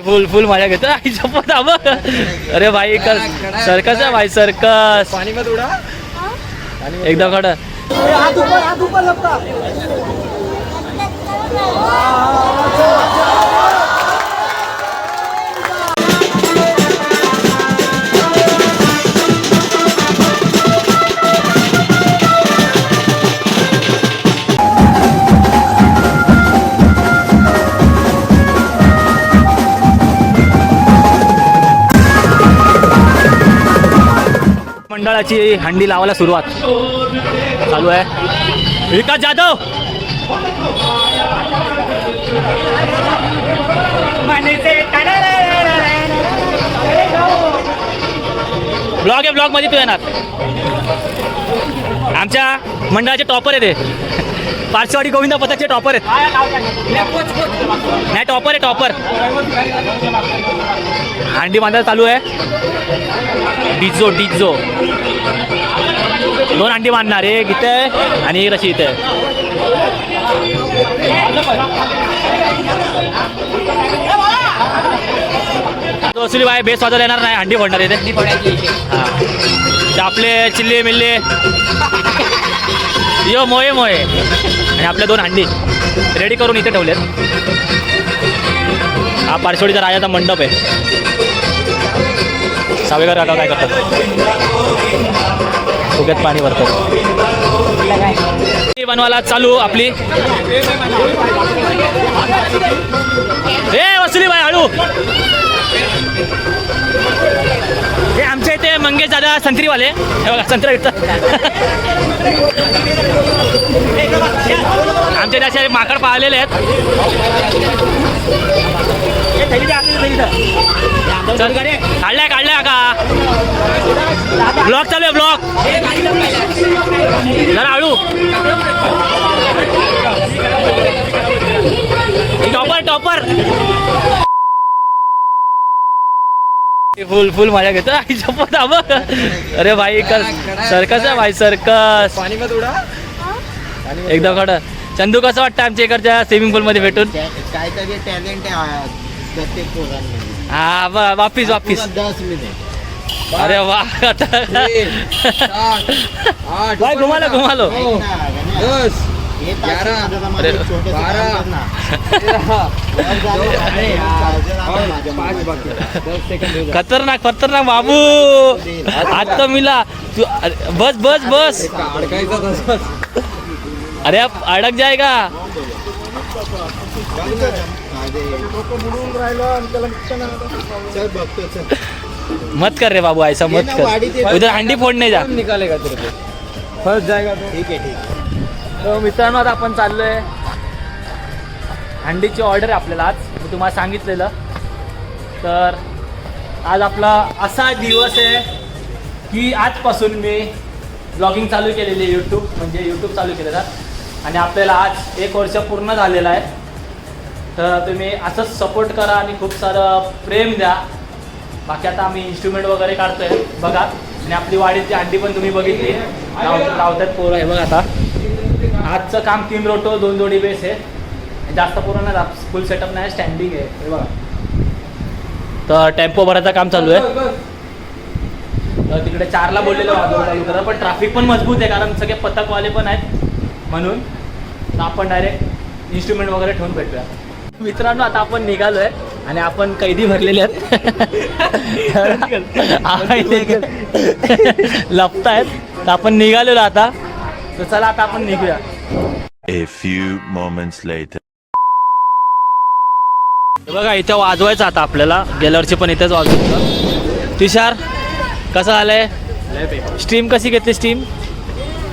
फुल फुल मजा घेतो. आई शपथ बघ. अरे भाई कस सर्कस आहे भाई सर्कस पाणी मत उडा. एकदा खड. मंडळाची हंडी लावायला सुरुवात. चालू आहे. विकास जाधव! ब्लॉग आहे ब्लॉगमध्ये तू येणार. आमच्या मंडळाचे टॉपर आहे ते. पार्श्ववाडी गोविंदा पथकचे टॉपर आहेत. नाही टॉपर आहे टॉपर. हंडी बांधायला चालू आहे. डिझो डिझो दोन अंडी बांधणार एक इथे आणि एक रशी इथे. असली बाय बेस वाजवता येणार नाही अंडी फोडणार इथे. हा. आपले चिल्ले मिल्ले. यो मोये मोये. आणि आपल्या दोन हंडी रेडी करून इथे ठेवलेत. हा पारसोडीचा राजाचा मंडप आहे. सावेकर राजा काय करतात? फुग्यात पाणी भरतात. बनवायला चालू आपली. ए वसुली बाय हळू हे आमच्या इथे मंगेश दादा संत्रीवाले. बघा संत्रा विकतात आमच्या असे माकड पाळलेले आहेत. काढलाय काढलाय का? ब्लॉक चालू आहे ब्लॉक. जरा आळू टॉपर टॉपर. फुल फुल मजा घेतो. आई शपथ हा. अरे भाई कस सर्कस आहे भाई सर्कस पाणी मत उडा. एकदा खड चंदू कसं वाटतं आमच्या इकडच्या स्विमिंग पूल मध्ये भेटून? काहीतरी टॅलेंट आहे प्रत्येक पोरांमध्ये. हा वापिस वापिस. पुरा दस मिनिट अरे वा घुमालो घुमालो. हो. हे खतरनाक खतरनाक बाबू. आता मिला. तू बस बस बस. अरे अब अडक चल मत कर रे बाबू ऐसा मत कर. उधर हंडी फोडणे जा. निकालेगा तेरे को. फर्स्ट जाएगा तो. ठीक आहे ठीक आहे. तर मित्रांनो आता आपण चाललोय. हंडीची ऑर्डर आहे आपल्याला आज. मी तुम्हाला सांगितलेलं. तर आज आपला असा दिवस आहे की आजपासून मी ब्लॉगिंग चालू केलेली आहे यूट्यूब म्हणजे यूट्यूब चालू केलेलं. आणि आपल्याला आज एक वर्ष पूर्ण झालेलं आहे. तर तुम्ही असंच सपोर्ट करा आणि खूप सारं प्रेम द्या. बाकी आता आम्ही इन्स्ट्रुमेंट वगैरे काढतोय. बघा. आणि आपली वाडीची हंडी पण तुम्ही बघितली. लाव- लावतात पोरं. हे बघा आता. आजचं काम तीन रोटो दोन जोडी बेस आहे. जास्त पूर्ण फुल सेटअप नाही स्टँडिंग आहे. हे बघा. तर टेम्पो भरायचं काम चालू आहे. तर तिकडे चारला बोललेलं वाजवलं चालू करा पण ट्रॅफिक पण मजबूत आहे कारण सगळे पथकवाले पण आहेत म्हणून. तर आपण डायरेक्ट इन्स्ट्रुमेंट वगैरे ठेवून भेटूया. मित्रांनो आता आपण निघालोय आणि आपण कैदी भरलेले आहेत. लपतायत. तर आपण निघालेलो आता. तर चला आता आपण निघूया. A few moments later. बघा इथं वाजवायचं आता आपल्याला. गेल्या वर्षी पण इथेच वाजवायचं तुषार कसं आलंय स्ट्रीम कशी घेतली स्ट्रीम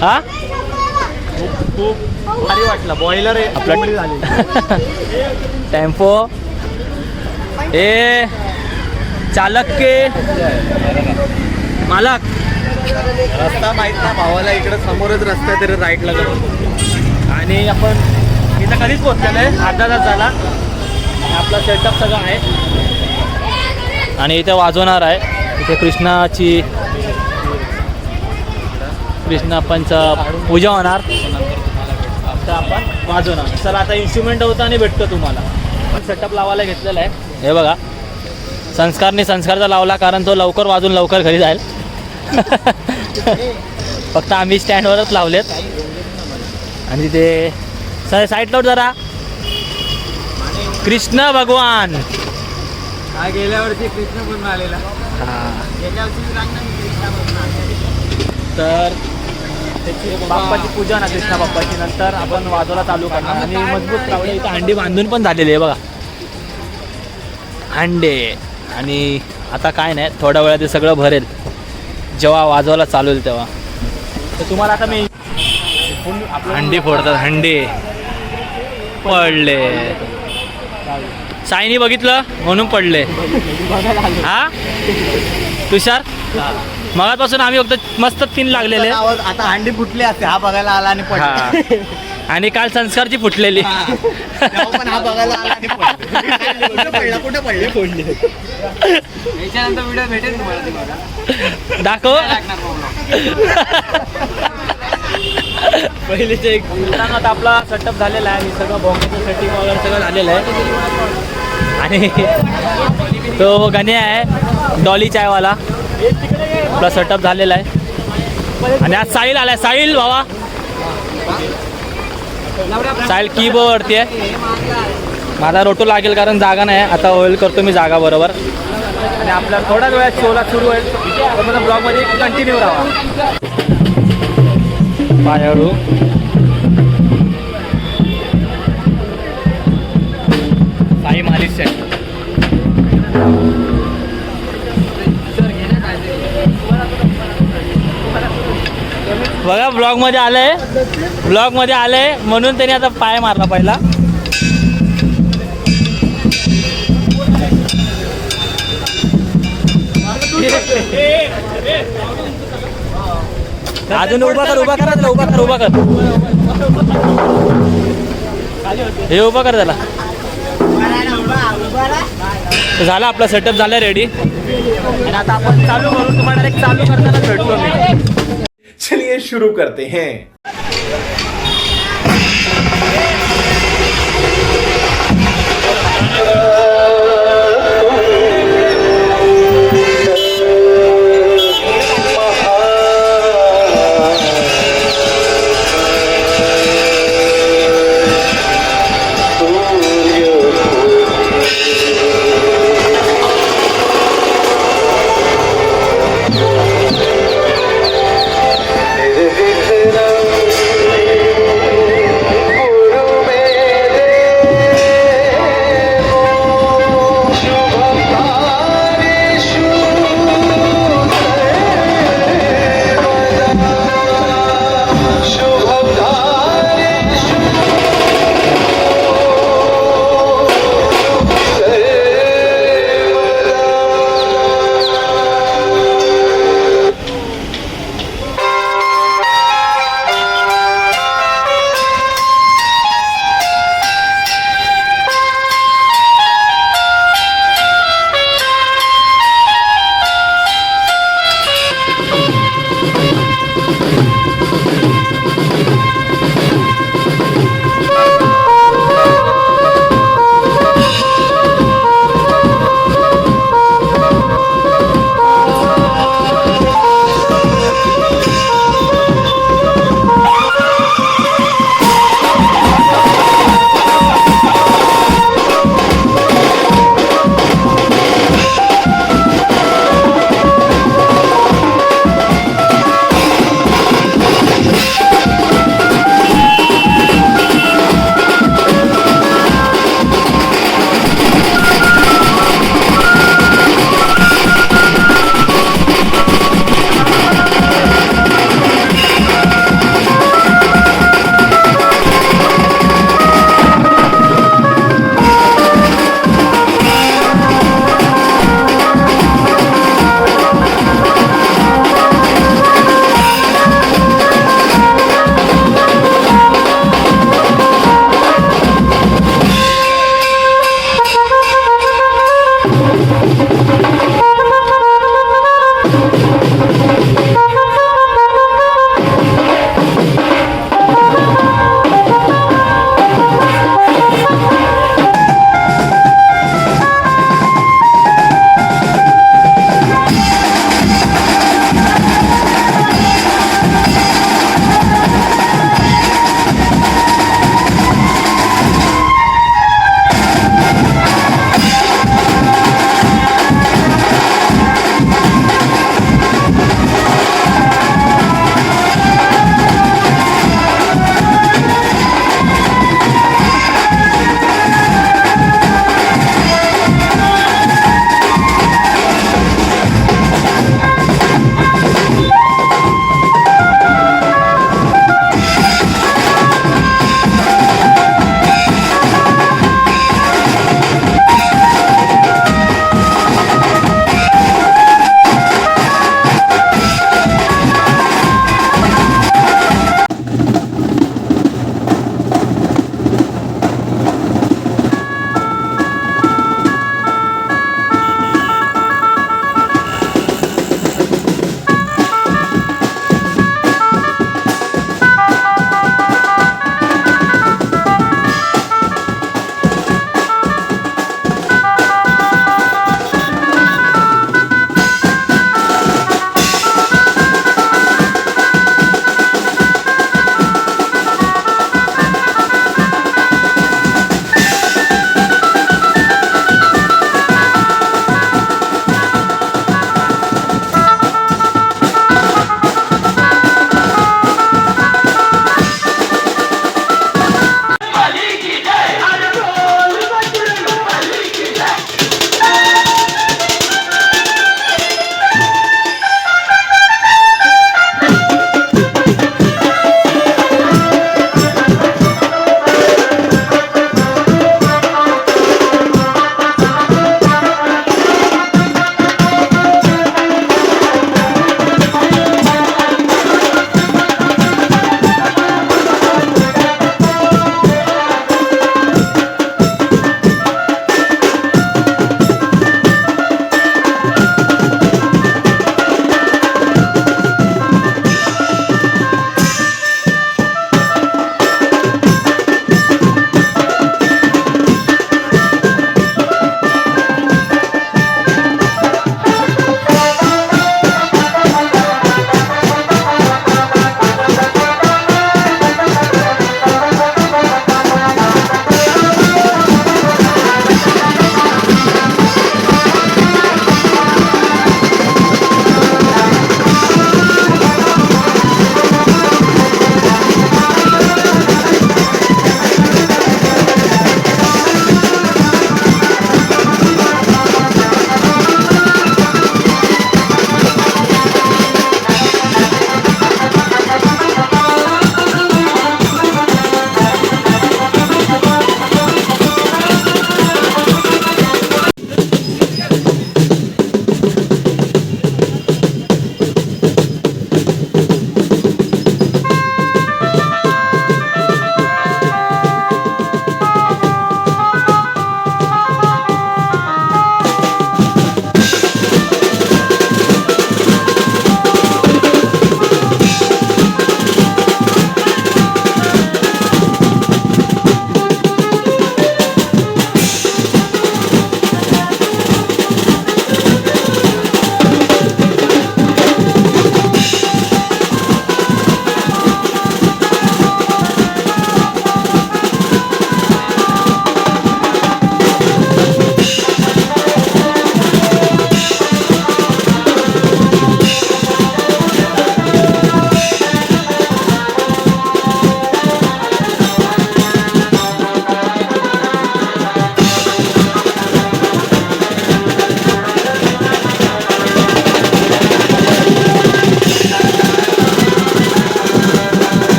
हा? खूप भारी वाटलं. बॉयलर आहे. आपला टेम्पो ए चालक के. मालक. रस्ता माहीत ना भावाला इकडे समोरच रस्ता आहे तरी राईटला जाऊ आणि आपण इथं कधीच पोहोचलेलो आहे. अर्धा तास झाला. आणि आपला सेटअप सगळं आहे. आणि इथे वाजवणार आहे. इथे कृष्णाची कृष्णाप्पांचं पूजा होणार. तर आपण वाजवणार. चला आता इन्स्ट्रुमेंट होतं आणि भेटतो तुम्हाला. सेटअप लावायला घेतलेला आहे. हे बघा. संस्कारने संस्कारचा लावला कारण तो लवकर वाजून लवकर घरी जाईल. फक्त आम्ही स्टँडवरच लावलेत. आणि ते स- साईड लावून जरा. कृष्ण भगवान. हा गेल्या वर्षी कृष्ण पण आलेला. तर त्याची बाप्पाची पूजा ना कृष्णा बाप्पाची. नंतर आपण वाजवायला चालू करणार. आणि मजबूत लावले इथं अंडी बांधून पण झालेली आहे बघा. अंडे आणि आता काय नाही थोड्या वेळात ते सगळं भरेल. जेव्हा वाजवायला चालू तेव्हा. तर तुम्हाला आता मी हंडी फोडतात हंडी. पडले. साईनी बघितलं म्हणून पडले. हा? तुषार? मगापासून आम्ही फक्त मस्त तीन लागलेले. आता अंडी फुटली असते हा बघायला आला आणि हा. पडला आणि काल संस्कारची फुटलेली. तेव्हा पण हा बघायला आला आणि पडला. कुठे पडले? कुठे पडले? याच्यानंतर व्हिडिओ भेटेल तुम्हाला ती बघा. दाखव. पहिलेचे एक मित्रांनो आपला सेटअप झालेला आहे. आणि सगळं बॉक्सचं सेटिंग वगैरे सगळं झालेलं आहे. आणि तो गणे आहे डॉली चायवाला आपला सेटअप झालेला आहे. आणि आज साहिल आलाय. साहिल भावा. साहिल कीबोर्डवरती आहे. माझा रोटो लागेल कारण जागा नाही आता ओइल करतो मी जागा बरोबर. आणि आपल्या थोड्याच वेळात शोला सुरू होईल. ब्लॉगमध्ये कंटिन्यू राहा. पायाळू साई मालिश सेट बघा ब्लॉगमध्ये आलंय. ब्लॉगमध्ये आलंय म्हणून त्यांनी आता पाय मारला पहिला. अजून उभा कर उभा कर उभा कर उभा कर. हे उभा कर त्याला. झाला आपला सेटअप झाला रेडी आणि आता आपण चालू करू तुम्हाला एक चालू करताना भेटतो मी. चलिए शुरू करते हैं.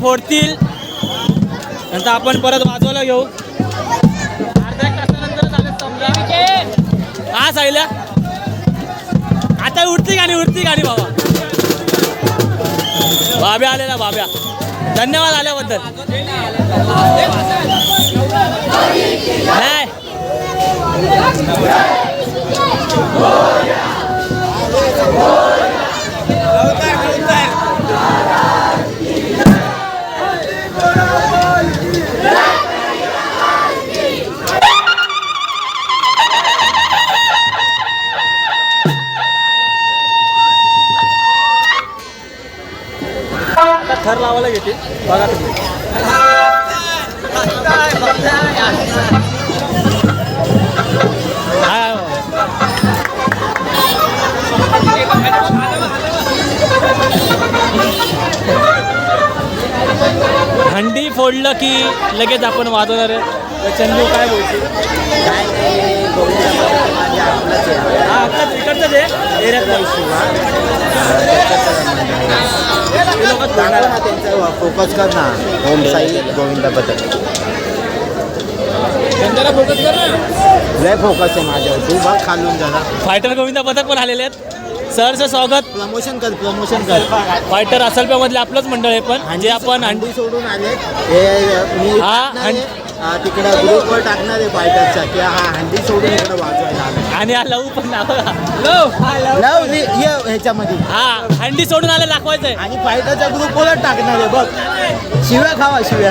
फोडतील. नंतर आपण परत वाजवायला घेऊ. हा साईल्या आता उठती गाणी उठती गाणी बाबा. बाब्या आलेला बाब्या. धन्यवाद आल्याबद्दल. नाही. थर लावायला घेते बघा तुम्ही. हंडी फोडलं की लगेच आपण वाजवणार आहे. चंदू काय बोलशील? हा आत्ताच इकडचंच आहे एरियातला ते लोकं फोडणार आहे. फोकस कर ना ओम साई गोविंदा बद्दल चंद्याला फोकस कर ना लय फोकस आहे माझ्यावर तू बघ खालून जरा फायटर गोविंदा पथक पण आलेले आहेत. सरचं स्वागत. प्रमोशन कर प्रमोशन कर फायटर मधले आपलंच मंडळ आहे पण. जे आपण हंडी सोडून आले हे मी हा, हा, तिकडं ग्रुपवर टाकणार आहे फायटरच्या की हा हंडी सोडून इकडं वाजवायला आला आणि हा लव पण नाव लव! लव ये ह्याच्यामध्ये. हा हंडी सोडून आले दाखवायचंय. आणि फायटरच्या ग्रुपवर टाकणार आहे बघ. शिव्या खावा शिव्या.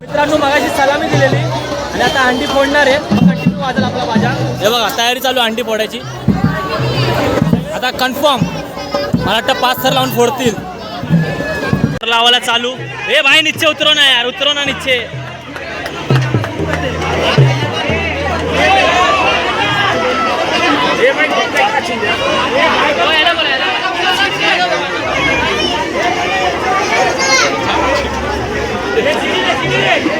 मित्रांनो मगाशी सलामी दिलेली आणि आता अंडी फोडणार आहे. कंटिन्यू वाजेल आपला माझ्या हे बघा तयारी चालू अंडी फोडायची. आता कन्फर्म मला वाटतं पाच सर लावून फोडतील. लावायला चालू. हे भाई निश्चय उतरव ना यार उतरव ना निश्चय. Yeah.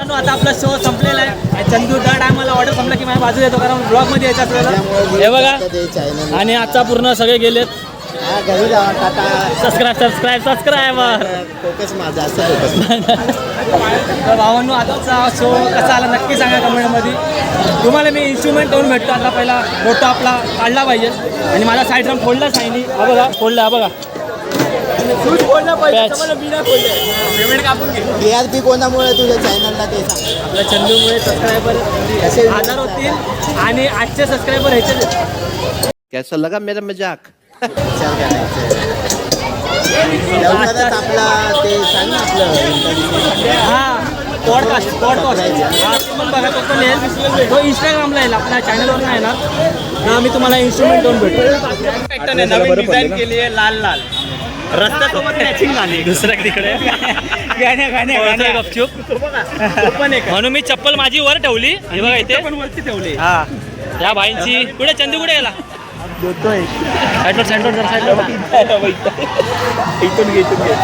आता आपला शो संपलेला आहे. चंदू ऑर्डर की येतो कारण हे बघा. आणि आता पूर्ण सगळे गेलेत. सबस्क्राईब सबस्क्राईब सबस्क्राईब भावांनो आताचा शो कसा आला नक्की सांगा कमेंटमध्ये तुम्हाला मी इन्स्ट्रुमेंट करून भेटतो. आता पहिला फोटो आपला काढला पाहिजे. आणि माझा साईड राम फोडलाच नाही बघा फोडला बघा. टी आर पी कोणामुळे तुझ्या चॅनलला ते सांग? आपल्या चंदूमुळे सबस्क्रायबर कसे हजार होतील आणि आजचे सबस्क्रायबर ह्याचे कैसा लगा मेरा मजाक? लवकरच आपला ते सांग ना आपलं हा पॉडकास्ट पॉडकास्ट हा तो पण बघा तो पण येईल तो इंस्टाग्रामला येईल आपल्या चॅनलवर नाही येणार. हा मी तुम्हाला इन्स्ट्रुमेंट देऊन भेटतो. नवीन डिझाईन केली आहे लाल लाल. रस्त्यासोबत मॅचिंग झाली. दुसऱ्या तिकडे. गाण्या गाण्या गपचूप. म्हणून मी चप्पल माझी वर ठेवली. हे बघा इथे. पण वरती ठेवली. हा. या भाईंची कुठे चंदू कुठे गेला? साईडवर साईडवर जरा साईडवर इथून घे इथून घे.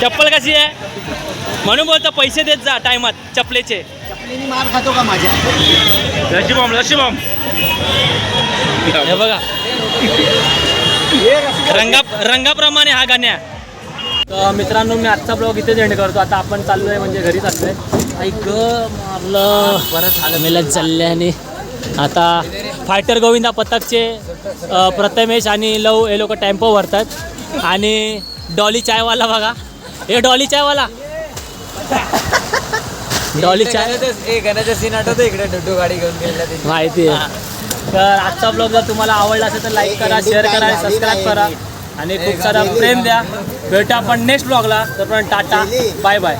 चप्पल कशी आहे? म्हणून बोलतो पैसे देत जा टायमात. चपलेचे. चपलीने मार खातो का माझ्या? लशीबॉम लशीबॉम हे बघा. रंगा रंगाप्रमाणे हा गाण्या. तर मित्रांनो मी आजचा ब्लॉग इथेच एंड करतो. आता आपण चाललोय म्हणजे घरी चाललोय ऐक मारलं. बरं झालं मेला चालल्याने आता फायटर गोविंदा पथकचे प्रथमेश आणि लव हे लोक टेम्पो भरतात. आणि डॉली चायवाला बघा. हे डॉली चायवाला. डॉली चाय. गाण्याचा सीन आठवतो इकडे डुडू गाडी घेऊन गेलेला माहिती आहे. तर आजचा ब्लॉग जर तुम्हाला आवडला असेल तर लाईक करा शेअर करा आणि सबस्क्राईब करा. आणि खूप सारा प्रेम द्या. भेटू आपण नेक्स्ट ब्लॉगला तर पण टाटा. Bye bye